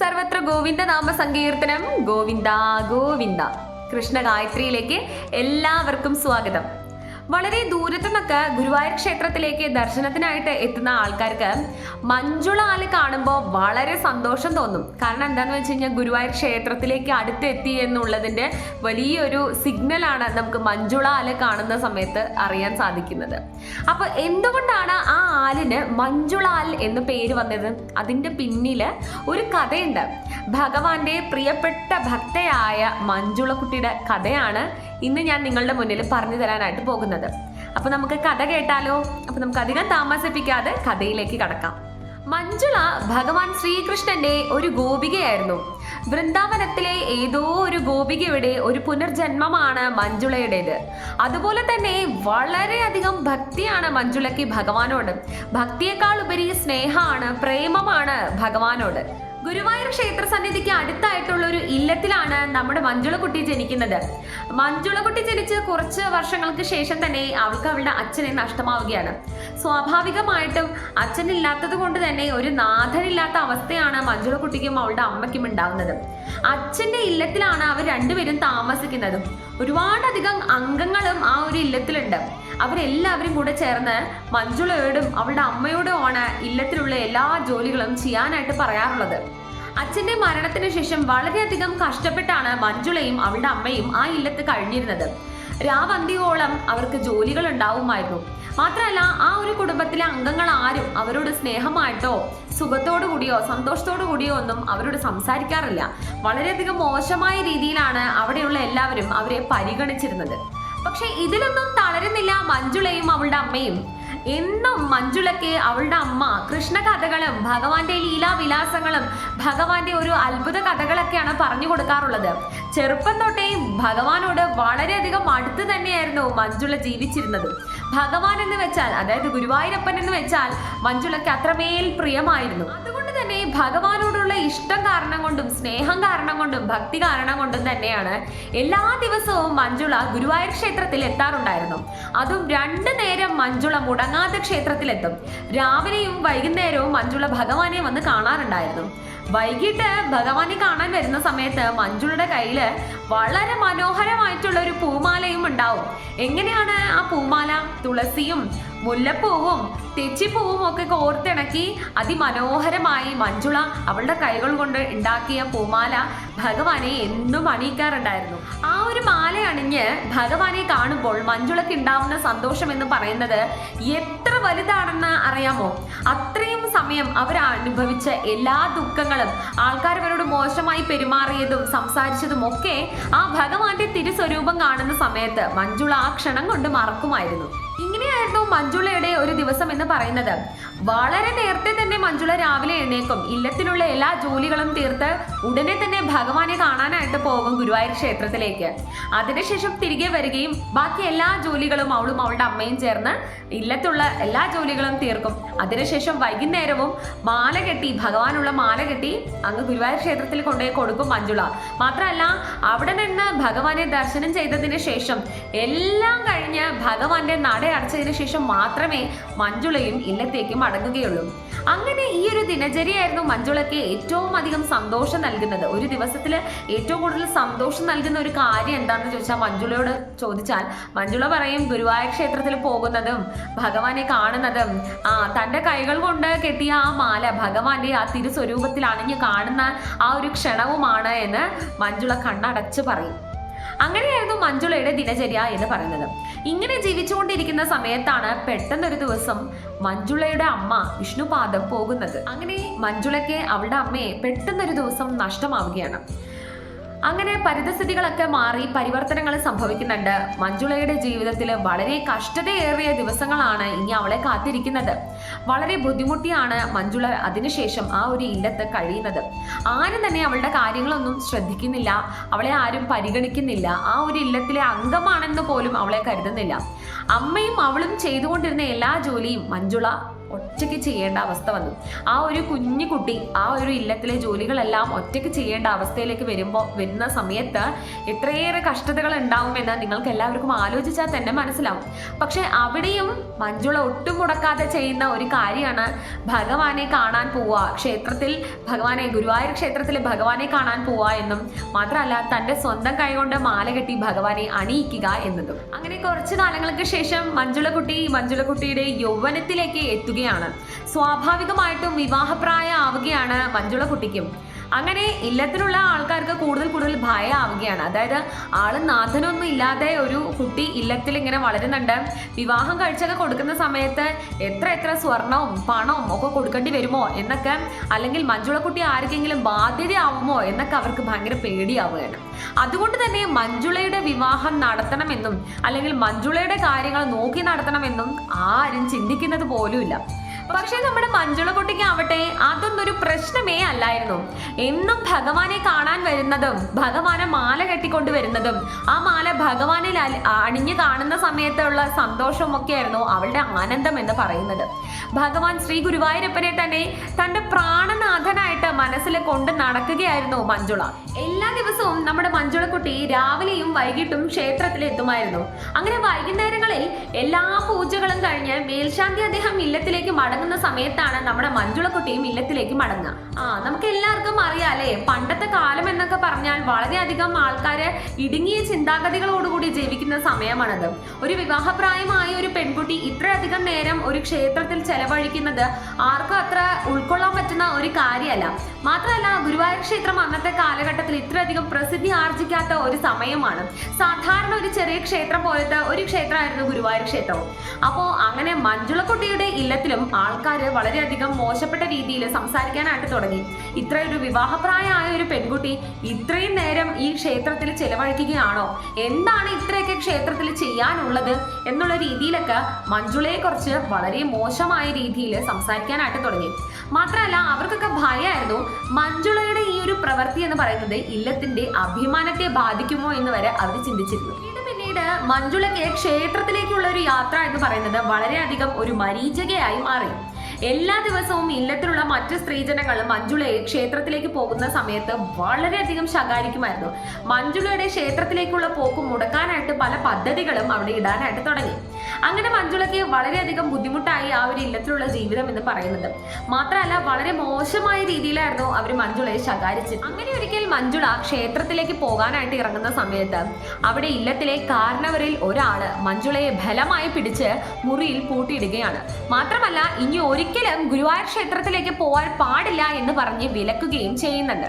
സർവത്ര ഗോവിന്ദ നാമ സങ്കീർത്തനം ഗോവിന്ദ ഗോവിന്ദ കൃഷ്ണ ഗായത്രിയിലേക്ക് എല്ലാവർക്കും സ്വാഗതം. വളരെ ദൂരത്തു നിന്നൊക്കെ ഗുരുവായൂർ ക്ഷേത്രത്തിലേക്ക് ദർശനത്തിനായിട്ട് എത്തുന്ന ആൾക്കാർക്ക് മഞ്ജുള ആൽ കാണുമ്പോൾ വളരെ സന്തോഷം തോന്നും. കാരണം എന്താണെന്ന് വെച്ച് കഴിഞ്ഞാൽ ഗുരുവായൂർ ക്ഷേത്രത്തിലേക്ക് അടുത്തെത്തി എന്നുള്ളതിന്റെ വലിയൊരു സിഗ്നലാണ് നമുക്ക് മഞ്ജുള ആൽ കാണുന്ന സമയത്ത് അറിയാൻ സാധിക്കുന്നത്. അപ്പോൾ എന്തുകൊണ്ടാണ് ആ ആലിന് മഞ്ജുളാൽ എന്ന് പേര് വന്നത്? അതിന്റെ പിന്നിൽ ഒരു കഥയുണ്ട്. ഭഗവാന്റെ പ്രിയപ്പെട്ട ഭക്തയായ മഞ്ജുളക്കുട്ടിയുടെ കഥയാണ് ഇന്ന് ഞാൻ നിങ്ങളുടെ മുന്നിൽ പറഞ്ഞു തരാനായിട്ട് പോകുന്നത്. അപ്പൊ നമുക്ക് കഥ കേട്ടാലോ? അപ്പൊ നമുക്ക് അധികം താമസിപ്പിക്കാതെ കഥയിലേക്ക് കടക്കാം. മഞ്ജുള ഭഗവാൻ ശ്രീകൃഷ്ണന്റെ ഒരു ഗോപികയായിരുന്നു. വൃന്ദാവനത്തിലെ ഏതോ ഒരു ഗോപികയുടെ ഒരു പുനർജന്മമാണ് മഞ്ജുളയുടേത്. അതുപോലെ തന്നെ വളരെയധികം ഭക്തിയാണ് മഞ്ജുളയ്ക്ക് ഭഗവാനോട്. ഭക്തിയേക്കാൾ ഉപരി സ്നേഹമാണ് പ്രേമമാണ് ഭഗവാനോട്. ഗുരുവായൂർ ക്ഷേത്ര സന്നിധിക്ക് അടുത്തായിട്ടുള്ള ഒരു ഇല്ലത്തിലാണ് നമ്മുടെ മഞ്ജുളക്കുട്ടി ജനിക്കുന്നത്. മഞ്ജുളക്കുട്ടി ജനിച്ച് കുറച്ച് വർഷങ്ങൾക്ക് ശേഷം തന്നെ അവൾക്ക് അവളുടെ അച്ഛനെ നഷ്ടമാവുകയാണ്. സ്വാഭാവികമായിട്ടും അച്ഛനില്ലാത്തത് കൊണ്ട് തന്നെ ഒരു നാഥനില്ലാത്ത അവസ്ഥയാണ് മഞ്ജുളക്കുട്ടിക്കും അവളുടെ അമ്മയ്ക്കും ഉണ്ടാകുന്നത് അച്ഛന്റെ ഇല്ലത്തിലാണ് അവർ രണ്ടുപേരും താമസിക്കുന്നത്. ഒരുപാടധികം അംഗങ്ങളും ആ ഒരു ഇല്ലത്തിലുണ്ട്. അവരെല്ലാവരും കൂടെ ചേർന്ന് മഞ്ജുളയോടും അവളുടെ അമ്മയോടുമാണ് ഇല്ലത്തിലുള്ള എല്ലാ ജോലികളും ചെയ്യാനായിട്ട് പറയാറുള്ളത്. അച്ഛന്റെ മരണത്തിന് ശേഷം വളരെയധികം കഷ്ടപ്പെട്ടാണ് മഞ്ജുളയും അവളുടെ അമ്മയും ആ ഇല്ലത്ത് കഴിഞ്ഞിരുന്നത്. രാവന്തിയോളം അവർക്ക് ജോലികൾ ഉണ്ടാവുമായിരുന്നു മാത്രമല്ല ആ ഒരു കുടുംബത്തിലെ അംഗങ്ങൾ ആരും അവരോട് സ്നേഹമായിട്ടോ സുഖത്തോടു കൂടിയോ സന്തോഷത്തോടു കൂടിയോ ഒന്നും അവരോട് സംസാരിക്കാറില്ല. വളരെയധികം മോശമായ രീതിയിലാണ് അവിടെയുള്ള എല്ലാവരും അവരെ പരിഗണിച്ചിരുന്നത്. പക്ഷെ ഇതിലൊന്നും തളരുന്നില്ല മഞ്ജുളയും അവളുടെ അമ്മയും. എന്നും മഞ്ജുളയ്ക്ക് അവളുടെ അമ്മ കൃഷ്ണ കഥകളും ഭഗവാന്റെ ലീലാവിലാസങ്ങളും ഭഗവാന്റെ ഒരു അത്ഭുത കഥകളൊക്കെയാണ് പറഞ്ഞു കൊടുക്കാറുള്ളത്. ചെറുപ്പം തൊട്ടേ ഭഗവാനോട് വളരെയധികം അടുത്ത് തന്നെയായിരുന്നു മഞ്ജുള ജീവിച്ചിരുന്നത്. ഭഗവാൻ എന്ന് വെച്ചാൽ അതായത് ഗുരുവായൂരപ്പൻ എന്ന് വെച്ചാൽ മഞ്ജുളയ്ക്ക് അത്രമേൽ പ്രിയമായിരുന്നു. അതുകൊണ്ട് തന്നെ ഭഗവാനോടുള്ള ഇഷ്ടം കാരണം കൊണ്ടും സ്നേഹം കാരണം കൊണ്ടും ഭക്തി കാരണം കൊണ്ടും തന്നെയാണ് എല്ലാ ദിവസവും മഞ്ജുള ഗുരുവായൂർ ക്ഷേത്രത്തിൽ എത്താറുണ്ടായിരുന്നു. അതും രണ്ടു നേരം മഞ്ജുള മുടങ്ങാതെ ക്ഷേത്രത്തിലെത്തും. രാവിലെയും വൈകുന്നേരവും മഞ്ജുള ഭഗവാനെ വന്ന് കാണാറുണ്ടായിരുന്നു. വൈകിട്ട് ഭഗവാനെ കാണാൻ വരുന്ന സമയത്ത് മഞ്ജുളുടെ കയ്യിൽ വളരെ മനോഹരമായിട്ടുള്ള ഒരു പൂമാലയും ഉണ്ടാവും. എങ്ങനെയാണ് ആ പൂമാല? തുളസിയും മുല്ലപ്പൂവും തെച്ചിപ്പൂവും ഒക്കെ കോർത്തിണക്കി അതിമനോഹരമായി മഞ്ജുള അവളുടെ കൈകൾ കൊണ്ട് ഉണ്ടാക്കിയ പൂമാല ഭഗവാനെ എന്നും അണിയിക്കാറുണ്ടായിരുന്നു. ആ ഒരു മാല അണിഞ്ഞ് ഭഗവാനെ കാണുമ്പോൾ മഞ്ജുളക്ക് ഉണ്ടാവുന്ന സന്തോഷം എന്ന് പറയുന്നത് വലുതാണെന്ന് അറിയാമോ? അത്രയും സമയം അവർ അനുഭവിച്ച എല്ലാ ദുഃഖങ്ങളും ആൾക്കാർ അവരോട് മോശമായി പെരുമാറിയതും സംസാരിച്ചതും ഒക്കെ ആ ഭഗവാന്റെ തിരുസ്വരൂപം കാണുന്ന സമയത്ത് മഞ്ജുള ആ ക്ഷണം കൊണ്ട് മറക്കുമായിരുന്നു. ഇങ്ങനെയായിരുന്നു മഞ്ജുളയുടെ ഒരു ദിവസം എന്ന് പറയുന്നത്. വളരെ നേരത്തെ തന്നെ മഞ്ജുള രാവിലെ എഴുന്നേക്കും ഇല്ലത്തിലുള്ള എല്ലാ ജോലികളും തീർത്ത് ഉടനെ തന്നെ ഭഗവാനെ കാണാനായിട്ട് പോകും ഗുരുവായൂർ ക്ഷേത്രത്തിലേക്ക്. അതിനുശേഷം തിരികെ വരികയും ബാക്കി എല്ലാ ജോലികളും അവളും അവളുടെ അമ്മയും ചേർന്ന് ഇല്ലത്തുള്ള എല്ലാ ജോലികളും തീർക്കും. അതിനുശേഷം വൈകുന്നേരവും മാല കെട്ടി ഭഗവാനുള്ള മാല കെട്ടി അങ്ങ് ഗുരുവായൂർ ക്ഷേത്രത്തിൽ കൊണ്ടുപോയി കൊടുക്കും മഞ്ജുള. മാത്രമല്ല അവിടെ നിന്ന് ഭഗവാനെ ദർശനം ചെയ്തതിന് ശേഷം എല്ലാം കഴിഞ്ഞ് ഭഗവാന്റെ നട അടച്ചതിന് ശേഷം മാത്രമേ മഞ്ജുളയും ഇല്ലത്തേക്ക് മടങ്ങുകയുള്ളൂ അങ്ങനെ ഈ ഒരു ദിനചര്യയായിരുന്നു മഞ്ജുളയ്ക്ക് ഏറ്റവും അധികം സന്തോഷം നൽകുന്നത്. ഒരു ദിവസത്തിൽ ഏറ്റവും കൂടുതൽ സന്തോഷം നൽകുന്ന ഒരു കാര്യം എന്താണെന്ന് ചോദിച്ചാൽ മഞ്ജുളയോട് ചോദിച്ചാൽ മഞ്ജുള പറയും ഗുരുവായൂർ ക്ഷേത്രത്തിൽ പോകുന്നതും ഭഗവാനെ കാണുന്നതും ആ തന്റെ കൈകൾ കൊണ്ട് കെട്ടിയ ആ മാല ഭഗവാന്റെ ആ തിരുസ്വരൂപത്തിൽ അണിഞ്ഞ് കാണുന്ന ആ ഒരു ക്ഷണവുമാണ് എന്ന് മഞ്ജുള കണ്ണടച്ച് പറയും. അങ്ങനെയായിരുന്നു മഞ്ജുളയുടെ ദിനചര്യ എന്ന് പറയുന്നത്. ഇങ്ങനെ ജീവിച്ചുകൊണ്ടിരിക്കുന്ന സമയത്താണ് പെട്ടെന്നൊരു ദിവസം മഞ്ജുളയുടെ അമ്മ വിഷ്ണുപാദം പോകുന്നത്. അങ്ങനെ മഞ്ജുളയ്ക്ക് അവളുടെ അമ്മയെ പെട്ടെന്നൊരു ദിവസം നഷ്ടമാവുകയാണ്. അങ്ങനെ പരിതസ്ഥിതികളൊക്കെ മാറി പരിവർത്തനങ്ങൾ സംഭവിക്കുന്നുണ്ട്. മഞ്ജുളയുടെ ജീവിതത്തിൽ വളരെ കഷ്ടതയേറിയ ദിവസങ്ങളാണ് ഇനി അവളെ കാത്തിരിക്കുന്നത്. വളരെ ബുദ്ധിമുട്ടിയാണ് മഞ്ജുള അതിനുശേഷം ആ ഒരു ഇല്ലത്ത് കഴിയുന്നത്. ആരും തന്നെ അവളുടെ കാര്യങ്ങളൊന്നും ശ്രദ്ധിക്കുന്നില്ല. അവളെ ആരും പരിഗണിക്കുന്നില്ല. ആ ഒരു ഇല്ലത്തിലെ അംഗമാണെന്ന് പോലും അവളെ കരുതുന്നില്ല. അമ്മയും അവളും ചെയ്തുകൊണ്ടിരുന്ന എല്ലാ ജോലിയും മഞ്ജുള ഒറ്റയ്ക്ക് ചെയ്യേണ്ട അവസ്ഥ വന്നു. ആ ഒരു കുഞ്ഞു കുട്ടി ആ ഒരു ഇല്ലത്തിലെ ജോലികളെല്ലാം ഒറ്റയ്ക്ക് ചെയ്യേണ്ട അവസ്ഥയിലേക്ക് വരുമ്പോൾ വരുന്ന സമയത്ത് എത്രയേറെ കഷ്ടതകൾ ഉണ്ടാവുമെന്ന് നിങ്ങൾക്ക് എല്ലാവർക്കും ആലോചിച്ചാൽ തന്നെ മനസ്സിലാവും. പക്ഷെ അവിടെയും മഞ്ജുള ഒട്ടും മുടക്കാതെ ചെയ്യുന്ന ഒരു കാര്യമാണ് ഭഗവാനെ കാണാൻ പോവുക. ക്ഷേത്രത്തിൽ ഭഗവാനെ ഗുരുവായൂർ ക്ഷേത്രത്തിൽ ഭഗവാനെ കാണാൻ പോവുക എന്നും മാത്രമല്ല തന്റെ സ്വന്തം കൈകൊണ്ട് മാല കെട്ടി ഭഗവാനെ അണിയിക്കുക എന്നതും. അങ്ങനെ കുറച്ച് കാലങ്ങൾക്ക് ശേഷം മഞ്ജുളക്കുട്ടി മഞ്ജുളക്കുട്ടിയുടെ യൗവനത്തിലേക്ക് എത്തുകയാണ് സ്വാഭാവികമായിട്ടും വിവാഹപ്രായ ആവുകയാണ് മഞ്ജുളക്കുട്ടിക്കും അങ്ങനെ ഇല്ലത്തിലുള്ള ആൾക്കാർക്ക് കൂടുതൽ കൂടുതൽ ഭയമാവുകയാണ് അതായത് ആൾ നാഥനൊന്നും ഇല്ലാതെ ഒരു കുട്ടി ഇല്ലത്തിൽ ഇങ്ങനെ വളരുന്നുണ്ട്. വിവാഹം കഴിച്ചൊക്കെ കൊടുക്കുന്ന സമയത്ത് എത്ര എത്ര സ്വർണവും പണവും ഒക്കെ കൊടുക്കേണ്ടി വരുമോ എന്നൊക്കെ അല്ലെങ്കിൽ മഞ്ജുളക്കുട്ടി ആർക്കെങ്കിലും ബാധ്യതയാവുമോ എന്നൊക്കെ അവർക്ക് ഭയങ്കര പേടിയാവുകയാണ്. അതുകൊണ്ട് തന്നെ മഞ്ജുളയുടെ വിവാഹം നടത്തണമെന്നും അല്ലെങ്കിൽ മഞ്ജുളയുടെ കാര്യങ്ങൾ നോക്കി നടത്തണമെന്നും ആരും ചിന്തിക്കുന്നത് പോലുമില്ല. പക്ഷെ നമ്മുടെ മഞ്ജുളക്കുട്ടിക്ക് ആവട്ടെ അതൊന്നും ഒരു പ്രശ്നമേ അല്ലായിരുന്നു. എന്നും ഭഗവാനെ കാണാൻ വരുന്നതും ഭഗവാനെ മാല കെട്ടിക്കൊണ്ട് വരുന്നതും ആ മാല ഭഗവാനിൽ അണിഞ്ഞു കാണുന്ന സമയത്തുള്ള സന്തോഷമൊക്കെയായിരുന്നു അവളുടെ ആനന്ദം എന്ന് പറയുന്നത്. ഭഗവാൻ ശ്രീ ഗുരുവായൂരപ്പനെ തന്നെ തന്റെ പ്രാണനാഥനായിട്ട് മനസ്സിൽ കൊണ്ട് നടക്കുകയായിരുന്നു മഞ്ജുള. എല്ലാ ദിവസവും നമ്മുടെ മഞ്ജുളക്കുട്ടി രാവിലെയും വൈകിട്ടും ക്ഷേത്രത്തിൽ എത്തുമായിരുന്നു അങ്ങനെ വൈകുന്നേരങ്ങളിൽ എല്ലാ പൂജകളും കഴിഞ്ഞ് മേൽശാന്തി അദ്ദേഹം ഇല്ലത്തിലേക്ക് മടങ്ങുന്ന സമയത്താണ് നമ്മുടെ മഞ്ജുളക്കുട്ടിയും ഇല്ലത്തിലേക്ക് മടങ്ങുക. ആ നമുക്ക് എല്ലാവർക്കും അറിയാലേ പണ്ടത്തെ കാലം എന്നൊക്കെ പറഞ്ഞാൽ വളരെയധികം ആൾക്കാര് ഇടുങ്ങിയ ചിന്താഗതികളോടുകൂടി ജീവിക്കുന്ന സമയമാണത്. ഒരു വിവാഹപ്രായമായ ഒരു പെൺകുട്ടി ഇത്രയധികം നേരം ഒരു ക്ഷേത്രത്തിൽ ചെലവഴിക്കുന്നത് ആർക്കും അത്ര ഉൾക്കൊള്ളാൻ പറ്റുന്ന ഒരു കാര്യമല്ല. മാത്രമല്ല ഗുരുവായൂർ ക്ഷേത്രം അന്നത്തെ കാലഘട്ടത്തിൽ ഇത്രയധികം പ്രസിദ്ധി ആർജിക്കാത്ത ഒരു സമയമാണ്. സാധാരണ ഒരു ചെറിയ ക്ഷേത്രം പോലത്തെ ഒരു ക്ഷേത്രമായിരുന്നു ഗുരുവായൂർ ക്ഷേത്രവും അപ്പോൾ അങ്ങനെ മഞ്ജുളക്കുട്ടിയുടെ ഇല്ലത്തിലും ആൾക്കാർ വളരെയധികം മോശപ്പെട്ട രീതിയിൽ സംസാരിക്കാനായിട്ട് തുടങ്ങി. ഇത്രയൊരു വിവാഹപ്രായമായ ഒരു പെൺകുട്ടി ഇത്രയും നേരം ഈ ക്ഷേത്രത്തിൽ ചെലവഴിക്കുകയാണോ? എന്താണ് ഇത്രയൊക്കെ ക്ഷേത്രത്തിൽ ചെയ്യാനുള്ളത് എന്നുള്ള രീതിയിലൊക്കെ മഞ്ജുളയെ കുറിച്ച് വളരെ മോശമായ രീതിയിൽ സംസാരിക്കാനായിട്ട് തുടങ്ങി. മാത്രമല്ല അവർക്കൊക്കെ ഭയമായിരുന്നു മഞ്ജുളയുടെ ഈ ഒരു പ്രവൃത്തി എന്ന് പറയുന്നത് ഇല്ലത്തിന്റെ അഭിമാനത്തെ ബാധിക്കുമോ എന്ന് വരെ അവർ ചിന്തിച്ചിരുന്നു. പിന്നീട് മഞ്ജുളയ്ക്ക് ക്ഷേത്രത്തിലേക്കുള്ള ഒരു യാത്ര എന്ന് പറയുന്നത് വളരെയധികം ഒരു മരീചികയായി മാറി. എല്ലാ ദിവസവും ഇല്ലത്തിലുള്ള മറ്റ് സ്ത്രീജനങ്ങൾ മഞ്ജുളയെ ക്ഷേത്രത്തിലേക്ക് പോകുന്ന സമയത്ത് വളരെയധികം ശകാരിക്കുമായിരുന്നു. മഞ്ജുളയുടെ ക്ഷേത്രത്തിലേക്കുള്ള പോക്ക് മുടക്കാനായിട്ട് പല പദ്ധതികളും അവിടെ ഇടാനായിട്ട് തുടങ്ങി. അങ്ങനെ മഞ്ജുളയ്ക്ക് വളരെയധികം ബുദ്ധിമുട്ടായി ആ ഒരു ഇല്ലത്തിലുള്ള ജീവിതം എന്ന് പറയുന്നത്. മാത്രമല്ല വളരെ മോശമായ രീതിയിലായിരുന്നു അവർ മഞ്ജുളയെ ശകാരിച്ചത്. അങ്ങനെ ഒരിക്കൽ മഞ്ജുള ക്ഷേത്രത്തിലേക്ക് പോകാനായിട്ട് ഇറങ്ങുന്ന സമയത്ത് അവിടെ ഇല്ലത്തിലെ കാരണവരിൽ ഒരാൾ മഞ്ജുളയെ ബലമായി പിടിച്ച് മുറിയിൽ പൂട്ടിയിടുകയാണ്. മാത്രമല്ല ഇനി ഒരിക്കലും ഗുരുവായൂർ ക്ഷേത്രത്തിലേക്ക് പോകാൻ പാടില്ല എന്ന് പറഞ്ഞ് വിലക്കുകയും ചെയ്യുന്നുണ്ട്.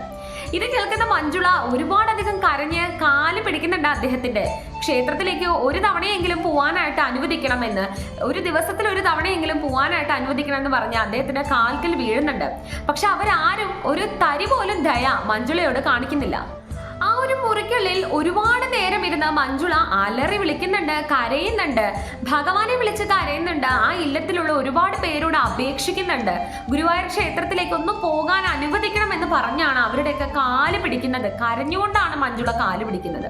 ഇത് കേൾക്കുന്ന മഞ്ജുള ഒരുപാടധികം കരഞ്ഞ് കാൽ പിടിക്കുന്നുണ്ട് അദ്ദേഹത്തിന്റെ. ക്ഷേത്രത്തിലേക്ക് ഒരു തവണയെങ്കിലും പോവാനായിട്ട് അനുവദിക്കണമെന്ന് ഒരു ദിവസത്തിൽ ഒരു തവണയെങ്കിലും പോവാനായിട്ട് അനുവദിക്കണം എന്ന് പറഞ്ഞ് അദ്ദേഹത്തിന്റെ കാൽക്കൽ വീഴുന്നുണ്ട്. പക്ഷെ അവരാരും ഒരു തരി പോലും ദയ മഞ്ജുളയോട് കാണിക്കുന്നില്ല. ആ ഒരു മുറിക്കുള്ളിൽ ഒരുപാട് നേരം ഇരുന്ന് മഞ്ജുള അലറി വിളിക്കുന്നുണ്ട് കരയുന്നുണ്ട്. ഭഗവാനെ വിളിച്ച് കരയുന്നുണ്ട്. ആ ഇല്ലത്തിലുള്ള ഒരുപാട് പേരോട് അപേക്ഷിക്കുന്നുണ്ട്. ഗുരുവായൂർ ക്ഷേത്രത്തിലേക്ക് ഒന്ന് പോകാൻ അനുവദിക്കണം എന്ന് പറഞ്ഞാണ് അവരുടെയൊക്കെ കാൽ പിടിക്കുന്നത്. കരഞ്ഞുകൊണ്ടാണ് മഞ്ജുള കാൽ പിടിക്കുന്നത്.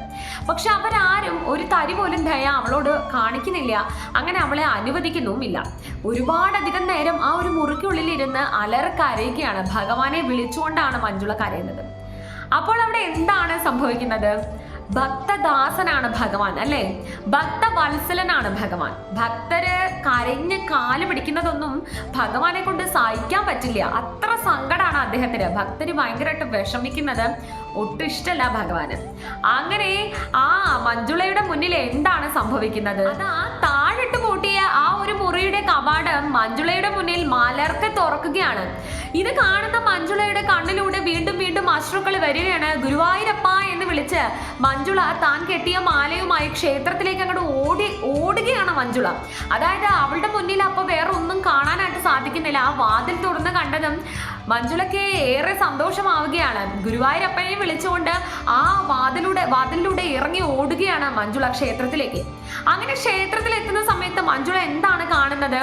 പക്ഷെ അവരാരും ഒരു തരി പോലും ദയ അവളോട് കാണിക്കുന്നില്ല. അങ്ങനെ അവളെ അനുവദിക്കുന്നുമില്ല. ഒരുപാടധികം നേരം ആ ഒരു മുറിക്കുള്ളിൽ ഇരുന്ന് അലറി കരയുകയാണ്. ഭഗവാനെ വിളിച്ചുകൊണ്ടാണ് മഞ്ജുള കരയുന്നത്. അപ്പോൾ അവിടെ എന്താണ് സംഭവിക്കുന്നത്? ഭക്തദാസനാണ് ഭഗവാൻ അല്ലേ? ഭക്തവത്സലനാണ് ഭഗവാൻ. ഭക്തര് കരഞ്ഞ് കാൽ പിടിക്കുന്നതൊന്നും ഭഗവാനെ കൊണ്ട് സഹിക്കാൻ പറ്റില്ല. അത്ര സങ്കടമാണ് അദ്ദേഹത്തിന്. ഭക്തര് ഭയങ്കരമായിട്ട് വിഷമിക്കുന്നത് ഒട്ടും ഇഷ്ടമല്ല ഭഗവാന്. അങ്ങനെ ആ മഞ്ജുളയുടെ മുന്നിൽ എന്താണ് സംഭവിക്കുന്നത്? അത് ആ താഴിട്ട് പൂട്ടിയ ആ ഒരു മുറിയുടെ കവാടം മഞ്ജുളയുടെ മുന്നിൽ മലർക്കെ തുറക്കുകയാണ്. ഇത് കാണുന്ന മഞ്ജുളയുടെ അശ്രുക്കൾ വരികയാണ്. ഗുരുവായൂരപ്പ എന്ന് വിളിച്ച് മഞ്ജുള താൻ കെട്ടിയ മാലയുമായി ക്ഷേത്രത്തിലേക്ക് അങ്ങോട്ട് ഓടി ഓടുകയാണ് മഞ്ജുള. അതായത് അവളുടെ മുന്നിൽ അപ്പൊ വേറെ ഒന്നും കാണാനായിട്ട് സാധിക്കുന്നില്ല. ആ വാതിൽ തുറന്ന് കണ്ടതും മഞ്ജുളയ്ക്ക് ഏറെ സന്തോഷമാവുകയാണ്. ഗുരുവായൂരപ്പനെ വിളിച്ചുകൊണ്ട് ആ വാതിലൂടെ വാതിലിലൂടെ ഇറങ്ങി ഓടുകയാണ് മഞ്ജുള ക്ഷേത്രത്തിലേക്ക്. അങ്ങനെ ക്ഷേത്രത്തിൽ എത്തുന്ന സമയത്ത് മഞ്ജുള എന്താണ് കാണുന്നത്?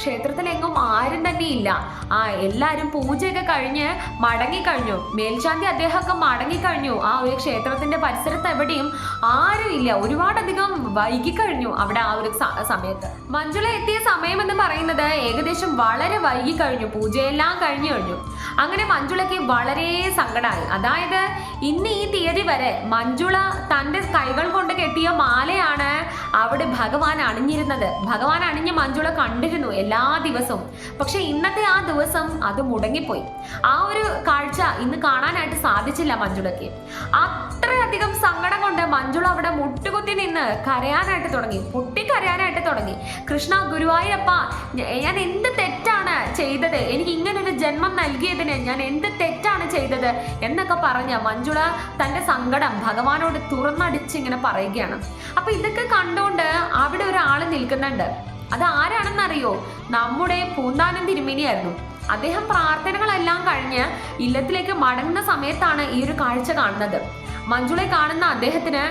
ക്ഷേത്രത്തിലെങ്ങും ആരും തന്നെ ഇല്ല. ആ എല്ലാരും പൂജയൊക്കെ കഴിഞ്ഞ് മടങ്ങിക്കഴിഞ്ഞു. മേൽശാന്തി അദ്ദേഹമൊക്കെ മടങ്ങിക്കഴിഞ്ഞു. ആ ഒരു ക്ഷേത്രത്തിന്റെ പരിസരത്ത് എവിടെയും ആരും ഇല്ല. ഒരുപാടധികം വൈകിക്കഴിഞ്ഞു അവിടെ ആ ഒരു സമയത്ത്. മഞ്ജുള എത്തിയ സമയം എന്ന് പറയുന്നത് ഏകദേശം വളരെ വൈകിക്കഴിഞ്ഞു. പൂജയെല്ലാം കഴിഞ്ഞു കഴിഞ്ഞു. അങ്ങനെ മഞ്ജുളയ്ക്ക് വളരെ സങ്കടമായി അതായത് ഇന്ന് ഈ തീയതി വരെ മഞ്ജുള തന്റെ കൈകൾ കൊണ്ട് കെട്ടിയ മാലയാണ് അവിടെ ഭഗവാൻ അണിഞ്ഞിരുന്നത്. ഭഗവാൻ അണിഞ്ഞ് മഞ്ജുള കണ്ടിരുന്നു. എല്ലാ ദിവസവും. പക്ഷെ ഇന്നത്തെ ആ ദിവസം അത് മുടങ്ങിപ്പോയി. ആ ഒരു കാഴ്ച ഇന്ന് കാണാനായിട്ട് സാധിച്ചില്ല മഞ്ജുളയ്ക്ക്. അത്രയധികം സങ്കടം കൊണ്ട് മഞ്ജുള അവിടെ മുട്ടുകുത്തി നിന്ന് കരയാനായിട്ട് തുടങ്ങി. പൊട്ടിക്കരയാനായിട്ട് തുടങ്ങി. കൃഷ്ണ ഗുരുവായൂരപ്പ ഞാൻ എന്ത് തെറ്റാണ് ചെയ്തത്? എനിക്ക് ഇങ്ങനൊരു ജന്മം നൽകിയതിന് ഞാൻ എന്ത് തെറ്റാണ് ചെയ്തത്? എന്നൊക്കെ പറഞ്ഞ മഞ്ജുള തന്റെ സങ്കടം ഭഗവാനോട് തുറന്നടിച്ച് ഇങ്ങനെ പറയുകയാണ്. അപ്പൊ ഇതൊക്കെ കണ്ടുകൊണ്ട് അവിടെ ഒരാൾ നിൽക്കുന്നുണ്ട്. അത് ആരാണെന്നറിയോ നമ്മുടെ പൂന്താനം തിരുമേനിയായിരുന്നു. അദ്ദേഹം പ്രാർത്ഥനകളെല്ലാം കഴിഞ്ഞ് ഇല്ലത്തിലേക്ക് മടങ്ങുന്ന സമയത്താണ് ഈ ഒരു കാഴ്ച കാണുന്നത്. മഞ്ജുളെ കാണുന്ന അദ്ദേഹത്തിന്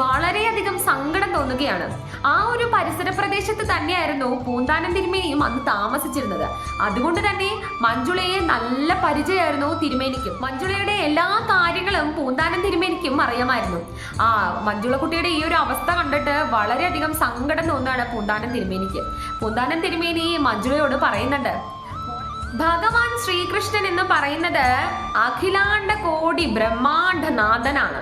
വളരെയധികം സങ്കടം തോന്നുകയാണ്. ആ ഒരു പരിസര പ്രദേശത്ത് തന്നെയായിരുന്നു പൂന്താനം തിരുമേനിയും അന്ന് താമസിച്ചിരുന്നത്. അതുകൊണ്ട് തന്നെ മഞ്ജുളയെ നല്ല പരിചയമായിരുന്നു തിരുമേനിക്കും. മഞ്ജുളയുടെ എല്ലാ കാര്യങ്ങളും പൂന്താനം തിരുമേനിക്കും അറിയാമായിരുന്നു. ആ മഞ്ജുള കുട്ടിയുടെ ഈ ഒരു അവസ്ഥ കണ്ടിട്ട് വളരെയധികം സങ്കടം തോന്നുകയാണ് പൂന്താനം തിരുമേനിക്ക്. പൂന്താനം തിരുമേനി മഞ്ജുളയോട് പറയുന്നുണ്ട് ഭഗവാൻ ശ്രീകൃഷ്ണൻ എന്ന് പറയുന്നത് അഖിലാണ്ട കോടി ബ്രഹ്മാണ്ഡനാഥനാണ്.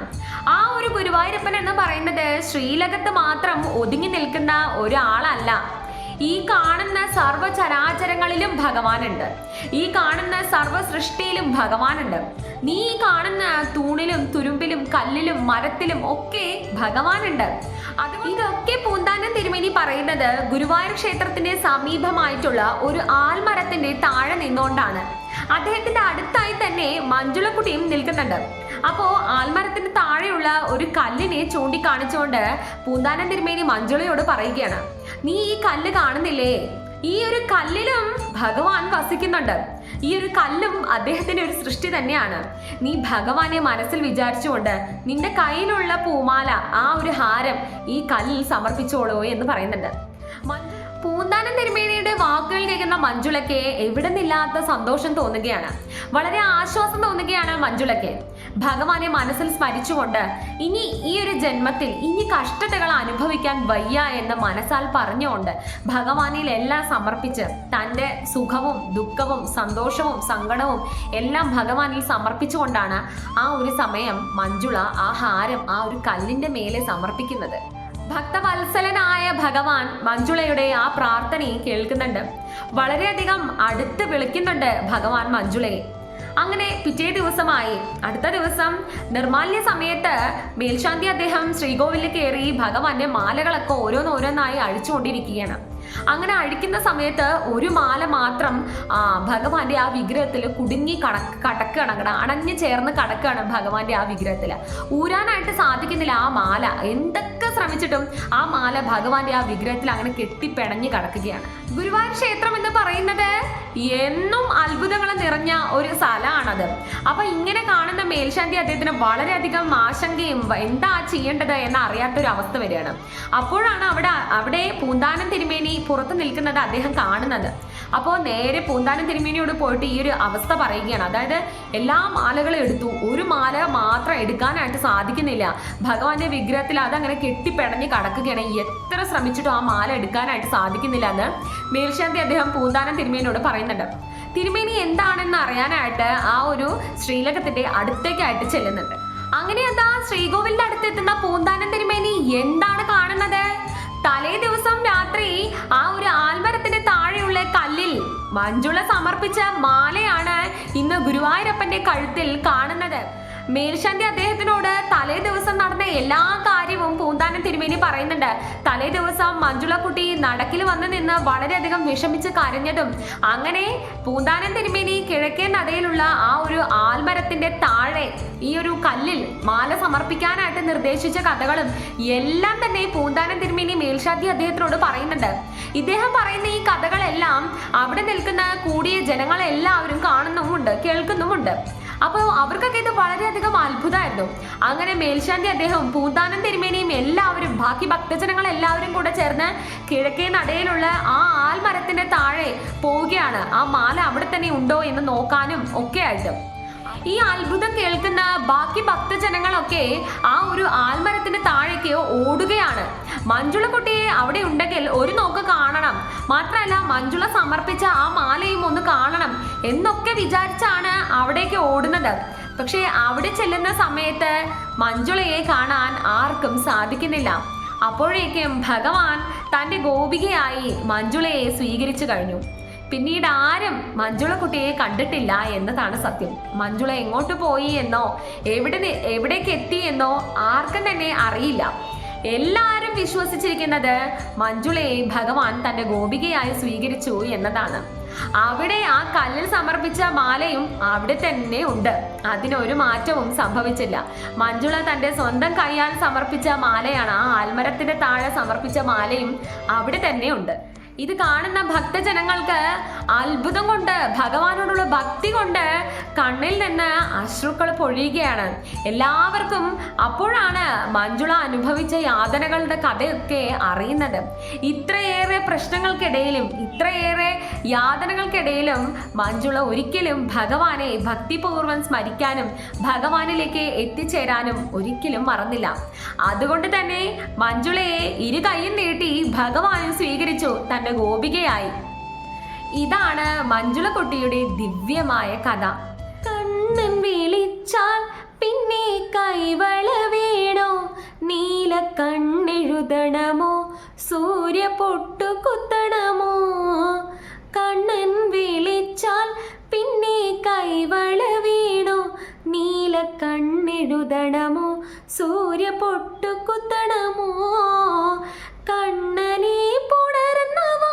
ആ ഒരു ഗുരുവായൂരപ്പൻ എന്ന് പറയുന്നത് ശ്രീലകത്ത് മാത്രം ഒതുങ്ങി നിൽക്കുന്ന ഒരാളല്ല. ഈ കാണുന്ന സർവചരാചരങ്ങളിലും ഭഗവാനുണ്ട്. ഈ കാണുന്ന സർവ സൃഷ്ടിയിലും ഭഗവാനുണ്ട്. നീ കാണുന്ന തൂണിലും തുരുമ്പിലും കല്ലിലും മരത്തിലും ഒക്കെ ഭഗവാനുണ്ട്. അത് ഇതൊക്കെ പൂന്താനം തിരുമേനി പറയുന്നത് ഗുരുവായൂർ ക്ഷേത്രത്തിന്റെ സമീപമായിട്ടുള്ള ഒരു ആൽമരത്തിന്റെ താഴെ നിന്നുകൊണ്ടാണ്. അദ്ദേഹത്തിന്റെ അടുത്തായി തന്നെ മഞ്ജുളക്കുട്ടിയും നിൽക്കുന്നുണ്ട്. അപ്പോ ആൽമരത്തിന് താഴെയുള്ള ഒരു കല്ലിനെ ചൂണ്ടിക്കാണിച്ചുകൊണ്ട് പൂന്താനം തിരുമേനി മഞ്ജുളയോട് പറയുകയാണ് നീ ഈ കല്ല് കാണുന്നില്ലേ? ഈ ഒരു കല്ലിലും ഭഗവാൻ വസിക്കുന്നുണ്ട്. ഈ ഒരു കല്ലും അദ്ദേഹത്തിന്റെ ഒരു സൃഷ്ടി തന്നെയാണ്. നീ ഭഗവാനെ മനസ്സിൽ വിചാരിച്ചുകൊണ്ട് നിന്റെ കയ്യിലുള്ള പൂമാല ആ ഒരു ഹാരം ഈ കല്ലിൽ സമർപ്പിച്ചോളൂ എന്ന് പറയുന്നുണ്ട്. പൂന്താനം തിരുമേനിയുടെ വാക്കുകൾ കേൾക്കുന്ന മഞ്ജുളയ്ക്ക് എവിടെ നിന്നില്ലാത്ത സന്തോഷം തോന്നുകയാണ്. വളരെ ആശ്വാസം തോന്നുകയാണ് മഞ്ജുളയ്ക്ക്. ഭഗവാനെ മനസ്സിൽ സ്മരിച്ചുകൊണ്ട് ഇനി ഈ ഒരു ജന്മത്തിൽ ഇനി കഷ്ടതകൾ അനുഭവിക്കാൻ വയ്യ എന്ന് മനസ്സാൽ പറഞ്ഞുകൊണ്ട് ഭഗവാനിൽ എല്ലാം സമർപ്പിച്ച് തന്റെ സുഖവും ദുഃഖവും സന്തോഷവും സങ്കടവും എല്ലാം ഭഗവാനിൽ സമർപ്പിച്ചുകൊണ്ടാണ് ആ ഒരു സമയം മഞ്ജുള ആ ഹാരം ആ ഒരു കല്ലിന്റെ മേലെ സമർപ്പിക്കുന്നത്. ഭക്തവത്സലനായ ഭഗവാൻ മഞ്ജുളയുടെ ആ പ്രാർത്ഥനയെ കേൾക്കുന്നുണ്ട്. വളരെയധികം അടുത്ത് വിളിക്കുന്നുണ്ട് ഭഗവാൻ മഞ്ജുളയെ. അങ്ങനെ പിറ്റേ ദിവസമായി അടുത്ത ദിവസം നിർമാല്യ സമയത്ത് മേൽശാന്തി അദ്ദേഹം ശ്രീകോവിലിൽ കയറി ഭഗവാന്റെ മാലകളൊക്കെ ഓരോന്നോരോന്നായി അഴിച്ചുകൊണ്ടിരിക്കുകയാണ്. അങ്ങനെ അഴിക്കുന്ന സമയത്ത് ഒരു മാല മാത്രം ഭഗവാന്റെ ആ വിഗ്രഹത്തിൽ കുടുങ്ങി കടക്ക് കടക്കുകയാണ് അങ്ങനെ അണഞ്ഞു ചേർന്ന് കടക്കുകയാണ് ഭഗവാന്റെ ആ വിഗ്രഹത്തിൽ ഊരാനായിട്ട് സാധിക്കുന്നില്ല ആ മാല. എന്തൊക്കെ ശ്രമിച്ചിട്ടും ആ മാല ഭഗവാന്റെ ആ വിഗ്രഹത്തിൽ അങ്ങനെ കെട്ടിപ്പിണഞ്ഞ് കിടക്കുകയാണ്. ഗുരുവായൂർ ക്ഷേത്രം എന്ന് പറയുന്നത് എന്നും അത്ഭുതങ്ങൾ നിറഞ്ഞ ഒരു സ്ഥലമാണത്. അപ്പൊ ഇങ്ങനെ കാണുന്ന മേൽശാന്തി അദ്ദേഹത്തിന് വളരെയധികം ആശങ്കയും എന്താ ചെയ്യേണ്ടത് എന്ന് അറിയാത്തൊരു അവസ്ഥ വരികയാണ്. അപ്പോഴാണ് അവിടെ അവിടെ പൂന്താനം തിരുമേനി പുറത്ത് നിൽക്കുന്നത് അദ്ദേഹം കാണുന്നത്. അപ്പോൾ നേരെ പൂന്താനം തിരുമേനിയോട് പോയിട്ട് ഈ ഒരു അവസ്ഥ പറയുകയാണ്. അതായത് എല്ലാ മാലകളും എടുത്തു. ഒരു മാല മാത്രം എടുക്കാനായിട്ട് സാധിക്കുന്നില്ല. ഭഗവാന്റെ വിഗ്രഹത്തിൽ അതങ്ങനെ കെട്ടിപ്പിടഞ്ഞ് കടക്കുകയാണ്. എത്ര ശ്രമിച്ചിട്ടും ആ മാല എടുക്കാനായിട്ട് സാധിക്കുന്നില്ല എന്ന് മേൽശാന്തി അദ്ദേഹം പൂന്താനം തിരുമേനിയോട് പറയുന്നുണ്ട്. തിരുമേനി എന്താണെന്ന് അറിയാനായിട്ട് ആ ഒരു ശ്രീലകത്തിന്റെ അടുത്തേക്കായിട്ട് ചെല്ലുന്നുണ്ട്. അങ്ങനെ അതാ ശ്രീകോവിലിന്റെ അടുത്തെത്തുന്ന പൂന്താനം തിരുമേനി? എന്താണ് കാണുന്നത്? തലേ ദിവസം രാത്രി ആ ഒരു ആൽമരത്തിന്റെ താഴെയുള്ള കല്ലിൽ മഞ്ജുള സമർപ്പിച്ച മാലയാണ് ഇന്ന് ഗുരുവായൂരപ്പന്റെ കഴുത്തിൽ കാണുന്നത്. മേൽശാന്തി അദ്ദേഹത്തിനോട് തലേ ദിവസം നടന്ന എല്ലാ കാര്യവും പൂന്താനം തിരുമേനി പറയുന്നുണ്ട്. തലേ ദിവസം മഞ്ജുളക്കുട്ടി നടക്കിൽ വന്ന് നിന്ന് വളരെയധികം വിഷമിച്ച് കരഞ്ഞതും അങ്ങനെ പൂന്താനം തിരുമേനി കിഴക്കേ നടയിലുള്ള ആ ഒരു ആൽമരത്തിന്റെ താഴെ ഈ ഒരു കല്ലിൽ മാല സമർപ്പിക്കാനായിട്ട് നിർദ്ദേശിച്ച കഥകളും എല്ലാം തന്നെ പൂന്താനം തിരുമേനി മേൽശാന്തി അദ്ദേഹത്തിനോട് പറയുന്നുണ്ട്. ഇദ്ദേഹം പറയുന്ന ഈ കഥകളെല്ലാം അവിടെ നിൽക്കുന്ന കൂടിയ ജനങ്ങളെല്ലാവരും കാണുന്നുമുണ്ട് കേൾക്കുന്നുമുണ്ട്. അപ്പോൾ അവർക്കൊക്കെ ഇത് വളരെയധികം അത്ഭുതമായിരുന്നു. അങ്ങനെ മേൽശാന്തി അദ്ദേഹം പൂന്താനം തിരുമേനിയും എല്ലാവരും ബാക്കി ഭക്തജനങ്ങൾ എല്ലാവരും കൂടെ ചേർന്ന് കിഴക്കേ നടയിലുള്ള ആ ആൽമരത്തിന്റെ താഴെ പോവുകയാണ്. ആ മാല അവിടെ തന്നെ ഉണ്ടോ എന്ന് നോക്കാനും ഒക്കെ ആയിട്ട്. ഈ അത്ഭുതം കേൾക്കുന്ന ബാക്കി ഭക്തജനങ്ങളൊക്കെ ആ ഒരു ആൽമരത്തിന്റെ താഴേക്ക് ഓടുകയാണ്. മഞ്ജുള കുട്ടിയെ അവിടെ ഉണ്ടെങ്കിൽ ഒരു നോക്ക് കാണണം. മാത്രമല്ല മഞ്ജുള സമർപ്പിച്ച ആ മാലയും ഒന്ന് കാണണം എന്നൊക്കെ വിചാരിച്ചാണ് അവിടേക്ക് ഓടുന്നത്. പക്ഷേ അവിടെ ചെല്ലുന്ന സമയത്ത് മഞ്ജുളയെ കാണാൻ ആർക്കും സാധിക്കുന്നില്ല. അപ്പോഴേക്കും ഭഗവാൻ തന്റെ ഗോപികയായി മഞ്ജുളയെ സ്വീകരിച്ചു കഴിഞ്ഞു. പിന്നീട് ആരും മഞ്ജുള കുട്ടിയെ കണ്ടിട്ടില്ല എന്നതാണ് സത്യം. മഞ്ജുള എങ്ങോട്ട് പോയി എന്നോ എവിടെ എവിടേക്ക് എത്തി എന്നോ ആർക്കും തന്നെ അറിയില്ല. എല്ലാവരും വിശ്വസിച്ചിരിക്കുന്നത് മഞ്ജുളയെ ഭഗവാൻ തന്റെ ഗോപികയായി സ്വീകരിച്ചു എന്നതാണ്. അവിടെ ആ കല്ലിൽ സമർപ്പിച്ച മാലയും അവിടെ തന്നെ ഉണ്ട്. അതിനൊരു മാറ്റവും സംഭവിച്ചില്ല. മഞ്ജുള തന്റെ സ്വന്തം കൈയാൽ സമർപ്പിച്ച മാലയാണ്. ആ ആൽമരത്തിന്റെ താഴെ സമർപ്പിച്ച മാലയും അവിടെ തന്നെ ഉണ്ട്. ഇത് കാണുന്ന ഭക്തജനങ്ങൾക്ക് അത്ഭുതം കൊണ്ട് ഭഗവാനോടുള്ള ഭക്തി കൊണ്ട് കണ്ണിൽ നിന്ന് അശ്രുക്കൾ പൊഴിയുകയാണ്. എല്ലാവർക്കും അപ്പോഴാണ് മഞ്ജുള അനുഭവിച്ച യാതനകളുടെ കഥയൊക്കെ അറിയുന്നത്. ഇത്രയേറെ പ്രശ്നങ്ങൾക്കിടയിലും ഇത്രയേറെ യാതനകൾക്കിടയിലും മഞ്ജുള ഒരിക്കലും ഭഗവാനെ ഭക്തിപൂർവം സ്മരിക്കാനും ഭഗവാനിലേക്ക് എത്തിച്ചേരാനും ഒരിക്കലും മറന്നില്ല. അതുകൊണ്ട് തന്നെ മഞ്ജുളയെ ഇരു കൈയും നീട്ടി ഭഗവാനും സ്വീകരിച്ചു. തന്റെ ഗോപികയായി. ഇതാണ് മഞ്ജുള കുട്ടിയുടെ ദിവ്യമായ കഥ. കണ്ണൻ വിളിച്ചാൽ പിന്നെ കൈവള വേണോ നീല കണ്ണെഴുതണമോ? സൂര്യ പൊട്ടു കുത്തണമോ? കണ്ണൻ വിളിച്ചാൽ പിന്നെ കൈവള വീണോ നീല കണ്ണെഴുതണമോ? സൂര്യ പൊട്ടു കുത്തണമോ? കണ്ണനെ പുണർന്നവാറും